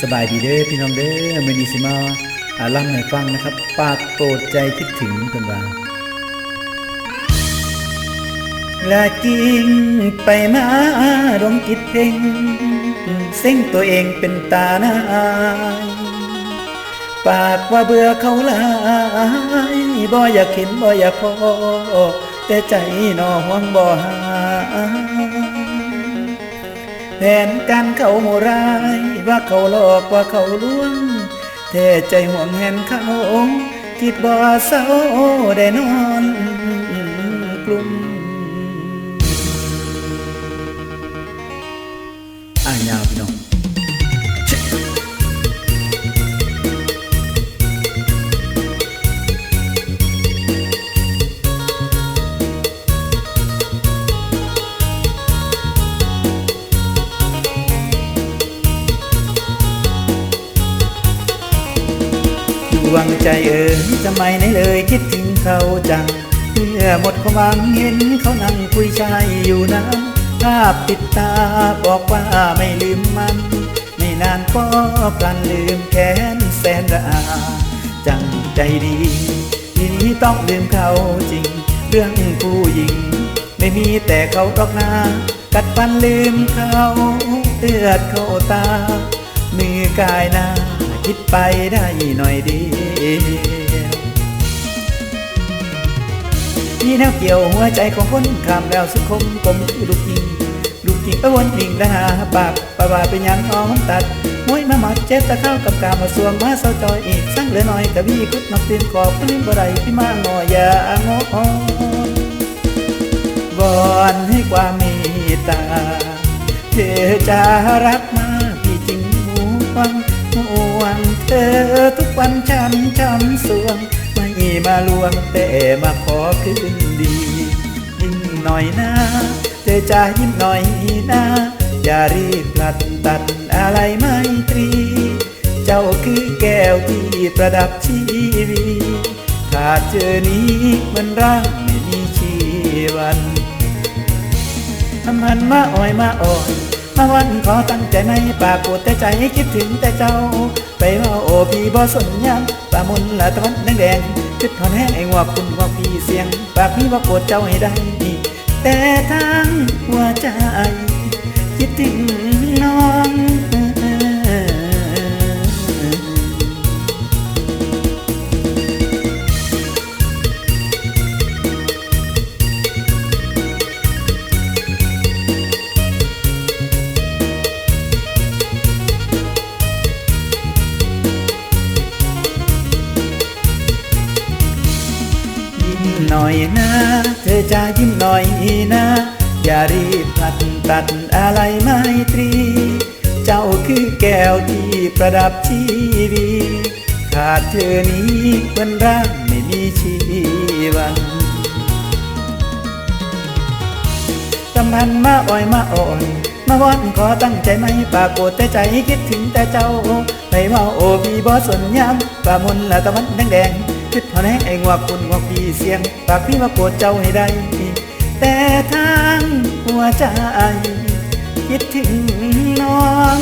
สบายดีเด้อพี่น้องเด้อมือนี้สิมาอาล่ำให้ฟังนะครับ ปากโปรดใจคิดถึงเพิ่นว่าและกิงไปมาดมกิดเพ่งเส้งตัวเองเป็นตาหน้าปากว่าเบื่อเขาลายบ่อยากเห็นบ่อยากพอแต่ใจนอห่วงบ่หาแผ นการเขาโร้ายว่าเขาหลอกว่าเขาลวงแต่ใจห่วงแหนเขาคิดบ่เศร้าได้นอนกลุ่ม วงใจเอ๋ยทำไมไหนเลยคิดถึงเขาจังเมื่อหมดความหวังเห็นเขานั่งคุยชายอยู่นะภาพติดตาบอกว่าไม่ลืมมัน ไม่นานก็พลันลืมแค้นแสนระอา จังใจดีทีนี้ต้องลืมเขาจริง เรื่องผู้หญิง ไม่มีแต่เขาหรอกนากัดฟันลืมเขาเลือดเข้าตามือกายหน้า คิดไปได้หน่อยเดียวนี่แนวเกี่ยวหัวใจของคนคำแล้วสุขมกลมคือลูกยิงลูกยิงไปวนดิ่งและหาปากปะบาเป็นยังน้องตัดมวยมาหมัดเจ็บตะเข้ากับกามาสวงมาเศร้าจอยอีกสั่งเหลือหน่อยกะวีคุดนักเตียนกอบลืมบ่ได้ที่มางอยอย่างอวอนให้ความเมตตาเธอจะรักมาพี่จริงห่วงห่วง เธอทุกวันช้ำช้ำสวง ไม่มาลวงแต่มาขอคืนดี ยิ้มหน่อยนะเธอจะยิ้มหน่อยนะอย่ารีบลัดตัดอะไรไม่ตรี เจ้าคือแก้วที่ประดับชีวิตขาดเจอนี้มันร่าไม่มีชีวันทำมันมาอ่อยมาอ่อน มาวันขอตั้งใจในปากปวดแต่ใจคิดถึงแต่เจ้า ไปว่าโอพี่บ่สนยังปามุนละตะวันแดงแดงคิดถอนแห้งไอ้งวคุณงวกพี่เสียง ปากพี่ว่าโกรธเจ้าให้ได้ แต่ทางหัวใจคิดถึง หน่อยนะ เธอจะยิ้มหน่อยนะ อย่ารีบพลัดตัดอะไรไม่ตรี เจ้าคือแก้วที่ประดับชีวิตขาดเธอนี้วันร่างไม่มีชีวันสมันมาอ่อยมาอ่อนมาวอนขอตั้งใจไม่ปากโกรธแต่ใจคิดถึงแต่เจ้าไปว่าโอพี่บอสนยามป่ามนละตะวันแดงแดง คิดพอแห้งไอ้งวกคุณงวกพี่เสียงปากพี่มาโกรธเจ้าให้ได้ แต่ทางหัวใจ คิดถึงน้อง